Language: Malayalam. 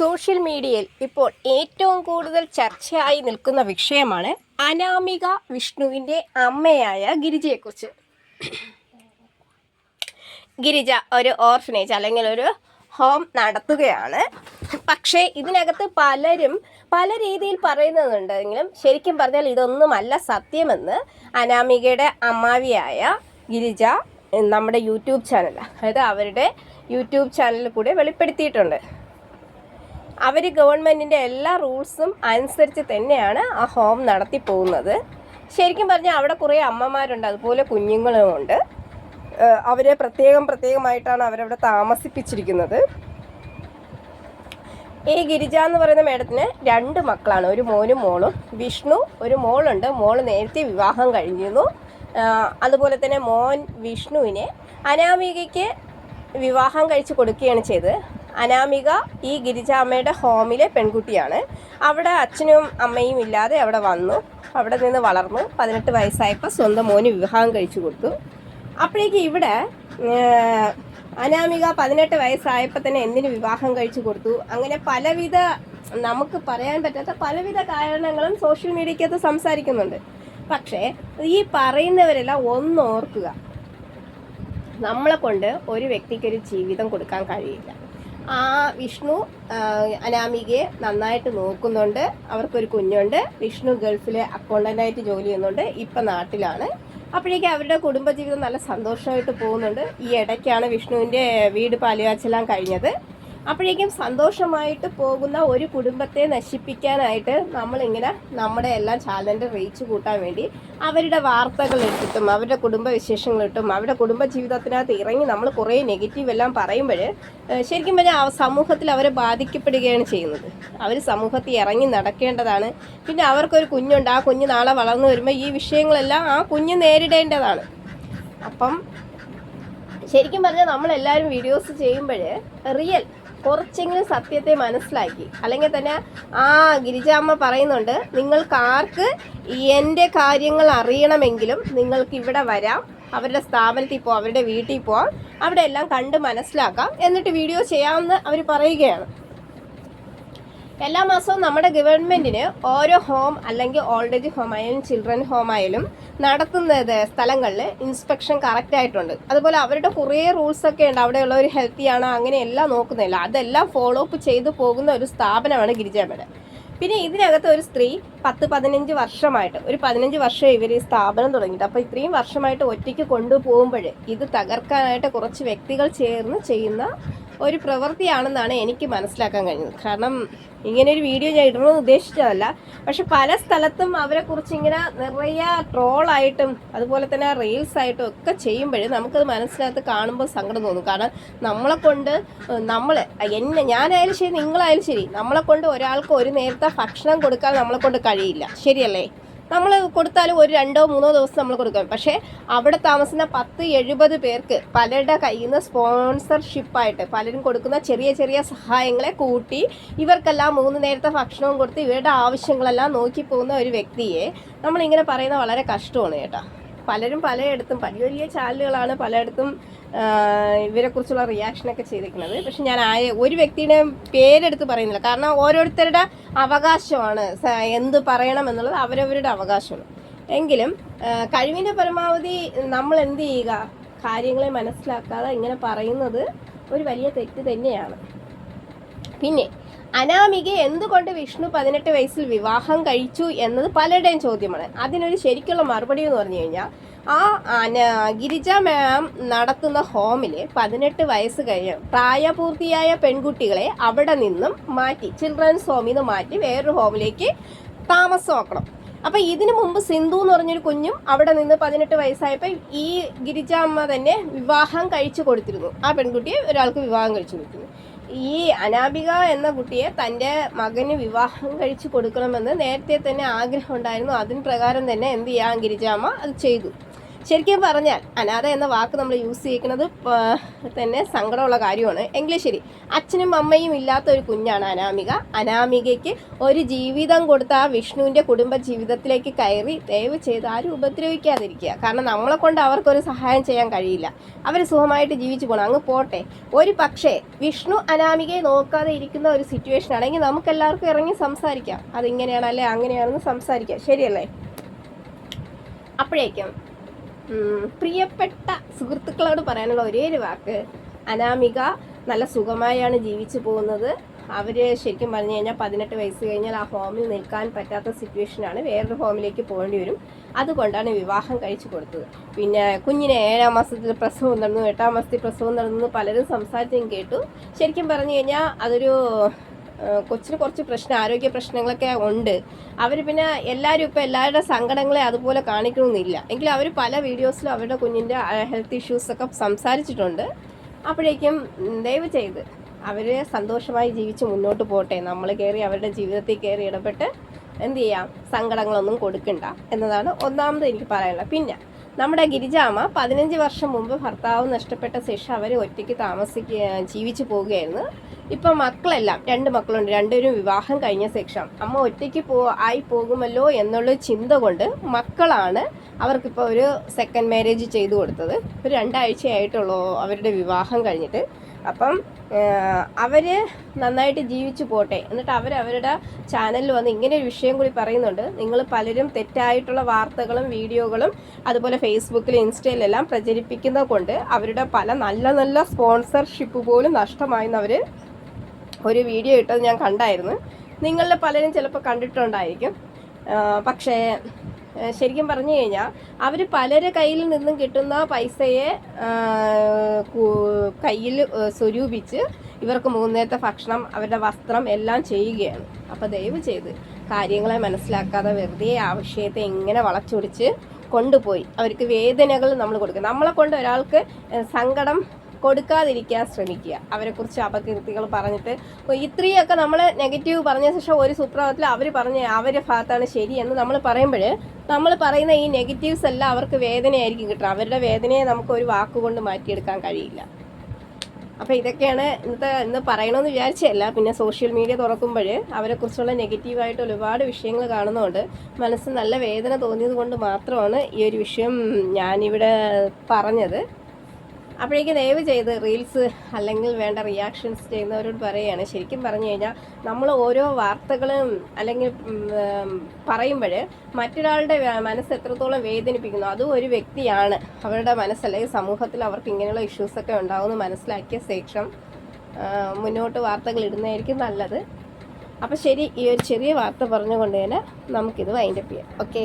സോഷ്യൽ മീഡിയയിൽ ഇപ്പോൾ ഏറ്റവും കൂടുതൽ ചർച്ചയായി നിൽക്കുന്ന വിഷയമാണ് അനാമിക വിഷ്ണുവിന്റെ അമ്മയായ ഗിരിജയെക്കുറിച്ച്. ഗിരിജ ഒരു ഓർഫനേജ് അല്ലെങ്കിൽ ഒരു ഹോം നടത്തുകയാണ്. പക്ഷേ ഇതിനകത്ത് പലരും പല രീതിയിൽ പറയുന്നുണ്ടെങ്കിലും ശരിക്കും പറഞ്ഞാൽ ഇതൊന്നുമല്ല സത്യമെന്ന് അനാമികയുടെ അമ്മാവിയായ ഗിരിജ നമ്മുടെ യൂട്യൂബ് ചാനൽ അതായത് അവരുടെ യൂട്യൂബ് ചാനലിൽ കൂടെ വെളിപ്പെടുത്തിയിട്ടുണ്ട്. അവർ ഗവൺമെന്റിന്റെ എല്ലാ റൂൾസും അനുസരിച്ച് തന്നെയാണ് ആ ഹോം നടത്തി പോകുന്നത്. ശരിക്കും പറഞ്ഞാൽ അവിടെ കുറേ അമ്മമാരുണ്ട് അതുപോലെ കുഞ്ഞുങ്ങളുമുണ്ട് അവരെ പ്രത്യേകം പ്രത്യേകമായിട്ടാണ് അവരവിടെ താമസിപ്പിച്ചിരിക്കുന്നത്. ഈ ഗിരിജ എന്ന് പറയുന്ന മേഡത്തിന് രണ്ട് മക്കളാണ് ഒരു മോനും മോളും. വിഷ്ണു ഒരു മോളുണ്ട് മോൾ നേരത്തെ വിവാഹം കഴിഞ്ഞിരുന്നു. അതുപോലെ തന്നെ മോൻ വിഷ്ണുവിനെ അനാമികയ്ക്ക് വിവാഹം കഴിച്ചു കൊടുക്കുകയാണ് ചെയ്തത്. അനാമിക ഈ ഗിരിജ അമ്മയുടെ ഹോമിലെ പെൺകുട്ടിയാണ്. അവിടെ അച്ഛനും അമ്മയും ഇല്ലാതെ അവിടെ വന്നു. അവിടെ നിന്ന് വളർന്നു. പതിനെട്ട് വയസ്സായപ്പോൾ സ്വന്തം മോന് വിവാഹം കഴിച്ചു കൊടുത്തു. അപ്പോഴേക്ക് ഇവിടെ അനാമിക പതിനെട്ട് വയസ്സായപ്പോൾ തന്നെ എന്തിന് വിവാഹം കഴിച്ചു കൊടുത്തു? അങ്ങനെ പലവിധ നമുക്ക് പറയാൻ പറ്റാത്ത പലവിധ കാരണങ്ങളും സോഷ്യൽ മീഡിയക്കകത്ത് സംസാരിക്കുന്നുണ്ട്. പക്ഷേ ഈ പറയുന്നവരെല്ലാം ഒന്നോർക്കുക. നമ്മളെ കൊണ്ട് ഒരു വ്യക്തിക്ക് ഒരു ജീവിതം കൊടുക്കാൻ കഴിയില്ല. ആ വിഷ്ണു അനാമികയെ നന്നായിട്ട് നോക്കുന്നുണ്ട്. അവർക്കൊരു കുഞ്ഞുണ്ട്. വിഷ്ണു ഗൾഫിലെ അക്കൗണ്ടന്റായിട്ട് ജോലി ചെയ്യുന്നുണ്ട്. ഇപ്പം നാട്ടിലാണ്. അപ്പോഴേക്കും അവരുടെ കുടുംബജീവിതം നല്ല സന്തോഷമായിട്ട് പോകുന്നുണ്ട്. ഈ ഇടയ്ക്കാണ് വിഷ്ണുവിന്റെ വീട് പാലുകാച്ചെല്ലാം കഴിഞ്ഞത്. അപ്പോഴേക്കും സന്തോഷമായിട്ട് പോകുന്ന ഒരു കുടുംബത്തെ നശിപ്പിക്കാനായിട്ട് നമ്മളിങ്ങനെ നമ്മുടെ എല്ലാ ചാനലിന്റെ റീച്ച് കൂട്ടാൻ വേണ്ടി അവരുടെ വാർത്തകൾ ഇട്ടിട്ടും അവരുടെ കുടുംബ വിശേഷങ്ങളിട്ടും അവരുടെ കുടുംബ ജീവിതത്തിനകത്ത് ഇറങ്ങി നമ്മൾ കുറേ നെഗറ്റീവ് എല്ലാം പറയുമ്പോൾ ശരിക്കും പറഞ്ഞാൽ സമൂഹത്തിൽ അവരെ ബാധിക്കപ്പെടുകയാണ് ചെയ്യുന്നത്. അവർ സമൂഹത്തിൽ ഇറങ്ങി നടക്കേണ്ടതാണ്. പിന്നെ അവർക്കൊരു കുഞ്ഞുണ്ട് ആ കുഞ്ഞ് നാളെ വളർന്നു വരുമ്പോൾ ഈ വിഷയങ്ങളെല്ലാം ആ കുഞ്ഞ് നേരിടേണ്ടതാണ്. അപ്പം ശരിക്കും പറഞ്ഞാൽ നമ്മളെല്ലാവരും വീഡിയോസ് ചെയ്യുമ്പോൾ റിയൽ കുറച്ചെങ്കിലും സത്യത്തെ മനസ്സിലാക്കി. അല്ലെങ്കിൽ തന്നെ ആ ഗിരിജാമ്മ പറയുന്നുണ്ട് നിങ്ങൾക്ക് ആർക്ക് എന്റെ കാര്യങ്ങൾ അറിയണമെങ്കിലും നിങ്ങൾക്ക് ഇവിടെ വരാം. അവരുടെ സ്ഥാപനത്തിൽ പോവാം അവരുടെ വീട്ടിൽ പോവാം. അവിടെ എല്ലാം കണ്ട് മനസ്സിലാക്കാം. എന്നിട്ട് വീഡിയോ ചെയ്യാമെന്ന് അവർ പറയുകയാണ്. എല്ലാ മാസവും നമ്മുടെ ഗവൺമെന്റിന് ഓരോ ഹോം അല്ലെങ്കിൽ ഓൾഡ് ഏജ് ഹോം ആയാലും ചിൽഡ്രൻ ഹോം ആയാലും നടത്തുന്നത് സ്ഥലങ്ങളിൽ ഇൻസ്പെക്ഷൻ കറക്റ്റ് ആയിട്ടുണ്ട്. അതുപോലെ അവരുടെ കുറേ റൂൾസ് ഒക്കെ ഉണ്ട്. അവിടെയുള്ളവർ ഹെൽത്തി ആണോ അങ്ങനെയെല്ലാം നോക്കുന്നില്ല. അതെല്ലാം ഫോളോ അപ്പ് ചെയ്തു പോകുന്ന ഒരു സ്ഥാപനമാണ് ഗിരിജാമേട്. പിന്നെ ഇതിനകത്ത് ഒരു സ്ത്രീ പത്ത് പതിനഞ്ച് വർഷമായിട്ട് ഒരു പതിനഞ്ച് വർഷം ഇവർ ഈ സ്ഥാപനം തുടങ്ങിയിട്ട്. അപ്പോൾ ഇത്രയും വർഷമായിട്ട് ഒറ്റയ്ക്ക് കൊണ്ടുപോകുമ്പോൾ ഇത് തകർക്കാനായിട്ട് കുറച്ച് വ്യക്തികൾ ചേർന്ന് ചെയ്യുന്ന ഒരു പ്രവൃത്തിയാണെന്നാണ് എനിക്ക് മനസ്സിലാക്കാൻ കഴിഞ്ഞത്. കാരണം ഇങ്ങനെ ഒരു വീഡിയോ ഞാൻ ഇടണമെന്ന് ഉദ്ദേശിച്ചതല്ല. പക്ഷെ പല സ്ഥലത്തും അവരെ കുറിച്ച് ഇങ്ങനെ നിറയെ ട്രോളായിട്ടും അതുപോലെ തന്നെ റീൽസ് ആയിട്ടും ഒക്കെ ചെയ്യുമ്പോൾ നമുക്കത് മനസ്സിനകത്ത് കാണുമ്പോൾ സങ്കടം തോന്നും. കാരണം നമ്മളെ കൊണ്ട് നമ്മൾ എന്നെ ഞാനായാലും ശരി നിങ്ങളായാലും ശരി നമ്മളെ കൊണ്ട് ഒരാൾക്ക് ഒരു നേരത്തെ ഭക്ഷണം കൊടുക്കാൻ നമ്മളെ കൊണ്ട് കഴിയില്ല. ശരിയല്ലേ? നമ്മൾ കൊടുത്താലും ഒരു രണ്ടോ മൂന്നോ ദിവസം നമ്മൾ കൊടുക്കും. പക്ഷേ അവിടെ താമസിക്കുന്ന പത്ത് എഴുപത് പേർക്ക് പലരുടെ കയ്യിൽ നിന്ന് സ്പോൺസർഷിപ്പായിട്ട് പലരും കൊടുക്കുന്ന ചെറിയ ചെറിയ സഹായങ്ങളെ കൂട്ടി ഇവർക്കെല്ലാം മൂന്ന് നേരത്തെ ഭക്ഷണവും കൊടുത്ത് ഇവരുടെ ആവശ്യങ്ങളെല്ലാം നോക്കി പോകുന്ന ഒരു വ്യക്തിയെ നമ്മളിങ്ങനെ പറയുന്നത് വളരെ കഷ്ടമാണ് കേട്ടോ. പലരും പലയിടത്തും വലിയ വലിയ ചാനലുകളാണ് പലയിടത്തും ഇവരെക്കുറിച്ചുള്ള റിയാക്ഷനൊക്കെ ചെയ്തിരിക്കുന്നത്. പക്ഷെ ഞാൻ ആയ ഒരു വ്യക്തിയുടെ പേരെടുത്ത് പറയുന്നില്ല. കാരണം ഓരോരുത്തരുടെ അവകാശമാണ്. എന്ത് പറയണം എന്നുള്ളത് അവരവരുടെ അവകാശമാണ്. എങ്കിലും കഴിവിന്റെ പരമാവധി നമ്മൾ എന്ത് ചെയ്യുക? കാര്യങ്ങളെ മനസ്സിലാക്കാതെ ഇങ്ങനെ പറയുന്നത് ഒരു വലിയ തെറ്റ് തന്നെയാണ്. പിന്നെ അനാമിക എന്തുകൊണ്ട് വിഷ്ണു പതിനെട്ട് വയസ്സിൽ വിവാഹം കഴിച്ചു എന്നത് പലരുടെയും ചോദ്യമാണ്. അതിനൊരു ശരിക്കുള്ള മറുപടി എന്ന് പറഞ്ഞു കഴിഞ്ഞാൽ ആ ഗിരിജ മാം നടത്തുന്ന ഹോമിൽ പതിനെട്ട് വയസ്സ് കഴിഞ്ഞ് പ്രായപൂർത്തിയായ പെൺകുട്ടികളെ അവിടെ നിന്നും മാറ്റി ചിൽഡ്രൻസ് ഹോമിൽ നിന്ന് മാറ്റി വേറൊരു ഹോമിലേക്ക് താമസമാക്കണം അപ്പൊ ഇതിനു മുമ്പ് സിന്ധു എന്ന് പറഞ്ഞൊരു കുഞ്ഞും അവിടെ നിന്ന് പതിനെട്ട് വയസ്സായപ്പോൾ ഈ ഗിരിജ അമ്മ തന്നെ വിവാഹം കഴിച്ചു കൊടുത്തിരുന്നു. ആ പെൺകുട്ടിയെ ഒരാൾക്ക് വിവാഹം കഴിച്ചു കൊടുത്തിരുന്നു. ഈ അനാബിക എന്ന കുട്ടിയെ തന്റെ മകന് വിവാഹം കഴിച്ചു കൊടുക്കണമെന്ന് നേരത്തെ തന്നെ ആഗ്രഹം ഉണ്ടായിരുന്നു അതിന് പ്രകാരം തന്നെ എന്ത് ചെയ്യാൻ ഗിരിജാമ്മ അത് ചെയ്തു. ശരിക്കും പറഞ്ഞാൽ അനാഥ എന്ന വാക്ക് നമ്മൾ യൂസ് ചെയ്യിക്കുന്നത് തന്നെ സങ്കടമുള്ള കാര്യമാണ്. എങ്കിലും ശരി അച്ഛനും അമ്മയും ഇല്ലാത്ത ഒരു കുഞ്ഞാണ് അനാമിക. അനാമികയ്ക്ക് ഒരു ജീവിതം കൊടുത്ത ആ വിഷ്ണുവിന്റെ കുടുംബ ജീവിതത്തിലേക്ക് കയറി ദയവ് ചെയ്ത് ആരും ഉപദ്രവിക്കാതിരിക്കുക. കാരണം നമ്മളെ കൊണ്ട് അവർക്കൊരു സഹായം ചെയ്യാൻ കഴിയില്ല. അവർ സുഖമായിട്ട് ജീവിച്ചു പോകണം അങ്ങ് പോട്ടെ. ഒരു പക്ഷേ വിഷ്ണു അനാമികയെ നോക്കാതെ ഇരിക്കുന്ന ഒരു സിറ്റുവേഷൻ ആണെങ്കിൽ നമുക്കെല്ലാവർക്കും ഇറങ്ങി സംസാരിക്കാം. അതിങ്ങനെയാണ് അല്ലെ അങ്ങനെയാണെന്ന് സംസാരിക്കാം. ശരിയല്ലേ? അപ്പോഴേക്കും പ്രിയപ്പെട്ട സുഹൃത്തുക്കളോട് പറയാനുള്ള ഒരേ ഒരു വാക്ക്. അനാമിക നല്ല സുഖമായാണ് ജീവിച്ചു പോകുന്നത്. അവർ ശരിക്കും പറഞ്ഞു കഴിഞ്ഞാൽ പതിനെട്ട് വയസ്സ് കഴിഞ്ഞാൽ ആ ഹോമിൽ നിൽക്കാൻ പറ്റാത്ത സിറ്റുവേഷനാണ് വേറൊരു ഹോമിലേക്ക് പോകേണ്ടി വരും. അതുകൊണ്ടാണ് വിവാഹം കഴിച്ചു കൊടുത്തത്. പിന്നെ കുഞ്ഞിന് ഏഴാം മാസത്തിൽ പ്രസവം നടന്നു എട്ടാം മാസത്തിൽ പ്രസവം നടന്നു പലരും സംസാരിച്ചും കേട്ടു. ശരിക്കും പറഞ്ഞു കഴിഞ്ഞാൽ അതൊരു കൊച്ചിന് കുറച്ച് പ്രശ്നം ആരോഗ്യ പ്രശ്നങ്ങളൊക്കെ ഉണ്ട്. അവർ പിന്നെ എല്ലാവരും ഇപ്പോൾ എല്ലാവരുടെ സങ്കടങ്ങളെ അതുപോലെ കാണിക്കണമെന്നില്ല എങ്കിലും അവർ പല വീഡിയോസിലും അവരുടെ കുഞ്ഞിന്റെ ഹെൽത്ത് ഇഷ്യൂസൊക്കെ സംസാരിച്ചിട്ടുണ്ട്. അപ്പോഴേക്കും ദയവ് ചെയ്ത് അവർ സന്തോഷമായി ജീവിച്ച് മുന്നോട്ട് പോട്ടെ. നമ്മൾ കയറി അവരുടെ ജീവിതത്തിൽ കയറി ഇടപെട്ട് എന്ത് ചെയ്യാം? സങ്കടങ്ങളൊന്നും കൊടുക്കണ്ട എന്നതാണ് ഒന്നാമത് എനിക്ക് പറയാനുള്ളത്. പിന്നെ നമ്മുടെ ഗിരിജാമ പതിനഞ്ച് വർഷം മുമ്പ് ഭർത്താവ് നഷ്ടപ്പെട്ട ശേഷം അവർ ഒറ്റയ്ക്ക് താമസിക്കുക ജീവിച്ചു പോവുകയായിരുന്നു. ഇപ്പം മക്കളെല്ലാം രണ്ട് മക്കളുണ്ട് രണ്ടുപേരും വിവാഹം കഴിഞ്ഞ ശേഷം. അമ്മ ഒറ്റയ്ക്ക് പോ ആയി പോകുമല്ലോ എന്നുള്ള ചിന്ത കൊണ്ട് മക്കളാണ് അവർക്കിപ്പോൾ ഒരു സെക്കൻഡ് മാരേജ് ചെയ്തു കൊടുത്തത്. ഒരു രണ്ടാഴ്ചയായിട്ടുള്ളൂ അവരുടെ വിവാഹം കഴിഞ്ഞിട്ട്. അപ്പം അവർ നന്നായിട്ട് ജീവിച്ചു പോട്ടെ. എന്നിട്ട് അവർ അവരുടെ ചാനലിൽ വന്ന് ഇങ്ങനെ ഒരു വിഷയം കൂടി പറയുന്നുണ്ട്. നിങ്ങൾ പലരും തെറ്റായിട്ടുള്ള വാർത്തകളും വീഡിയോകളും അതുപോലെ ഫേസ്ബുക്കിലും ഇൻസ്റ്റയിലെല്ലാം പ്രചരിപ്പിക്കുന്നത് കൊണ്ട് അവരുടെ പല നല്ല നല്ല സ്പോൺസർഷിപ്പ് പോലും നഷ്ടമായെന്ന് അവർ ഒരു വീഡിയോ ഇട്ടത് ഞാൻ കണ്ടായിരുന്നു. നിങ്ങളിൽ പലരും ചിലപ്പോൾ കണ്ടിട്ടുണ്ടായിരിക്കും. പക്ഷേ ശരിക്കും പറഞ്ഞു കഴിഞ്ഞാൽ അവർ പലരെ കയ്യിൽ നിന്നും കിട്ടുന്ന പൈസയെ കയ്യിൽ സ്വരൂപിച്ച് ഇവർക്ക് മൂന്നേരത്തെ ഭക്ഷണം അവരുടെ വസ്ത്രം എല്ലാം ചെയ്യുകയാണ്. അപ്പോൾ ദയവ് ചെയ്ത് കാര്യങ്ങളെ മനസ്സിലാക്കാതെ വെറുതെ ആവശ്യത്തെ ഇങ്ങനെ വളച്ചൊടിച്ച് കൊണ്ടുപോയി. അവർക്ക് വേദനകൾ നമ്മൾ കൊടുക്കുക നമ്മളെ കൊണ്ട് ഒരാൾക്ക് സങ്കടം കൊടുക്കാതിരിക്കാൻ ശ്രമിക്കുക. അവരെക്കുറിച്ച് അപകീർത്തികൾ പറഞ്ഞിട്ട്. ഇത്രയൊക്കെ നമ്മൾ നെഗറ്റീവ് പറഞ്ഞ ശേഷം ഒരു സുപ്രഭാതത്തിൽ അവർ പറഞ്ഞ അവരുടെ ഭാഗത്താണ് ശരി എന്ന് നമ്മൾ പറയുമ്പോൾ നമ്മൾ പറയുന്ന ഈ നെഗറ്റീവ്സ് എല്ലാം അവർക്ക് വേദനയായിരിക്കും കിട്ടുക. അവരുടെ വേദനയെ നമുക്ക് ഒരു വാക്കുകൊണ്ട് മാറ്റിയെടുക്കാൻ കഴിയില്ല. അപ്പോൾ ഇതൊക്കെയാണ് ഇന്നത്തെ ഇന്ന് പറയണമെന്ന് വിചാരിച്ചല്ല പിന്നെ സോഷ്യൽ മീഡിയ തുറക്കുമ്പോൾ അവരെക്കുറിച്ചുള്ള നെഗറ്റീവായിട്ട് ഒരുപാട് വിഷയങ്ങൾ കാണുന്നതുകൊണ്ട് മനസ്സ് നല്ല വേദന തോന്നിയത് കൊണ്ട് മാത്രമാണ് ഈ ഒരു വിഷയം ഞാനിവിടെ പറഞ്ഞത്. അപ്പോഴേക്ക് ദയവ് ചെയ്ത് റീൽസ് അല്ലെങ്കിൽ വേണ്ട റിയാക്ഷൻസ് ചെയ്യുന്നവരോട് പറയുകയാണ്. ശരിക്കും പറഞ്ഞു കഴിഞ്ഞാൽ നമ്മൾ ഓരോ വാർത്തകളും അല്ലെങ്കിൽ പറയുമ്പോൾ മറ്റൊരാളുടെ മനസ്സ് എത്രത്തോളം വേദനിപ്പിക്കുന്നു അതും ഒരു വ്യക്തിയാണ് അവരുടെ മനസ്സല്ലെങ്കിൽ സമൂഹത്തിൽ അവർക്ക് ഇങ്ങനെയുള്ള ഇഷ്യൂസൊക്കെ ഉണ്ടാകുമെന്ന് മനസ്സിലാക്കിയ ശേഷം മുന്നോട്ട് വാർത്തകൾ ഇടുന്നതായിരിക്കും നല്ലത്. അപ്പോൾ ശരി ഈ ഒരു ചെറിയ വാർത്ത പറഞ്ഞുകൊണ്ട് തന്നെ നമുക്കിത് വൈൻഡപ്പ് ചെയ്യാം. ഓക്കെ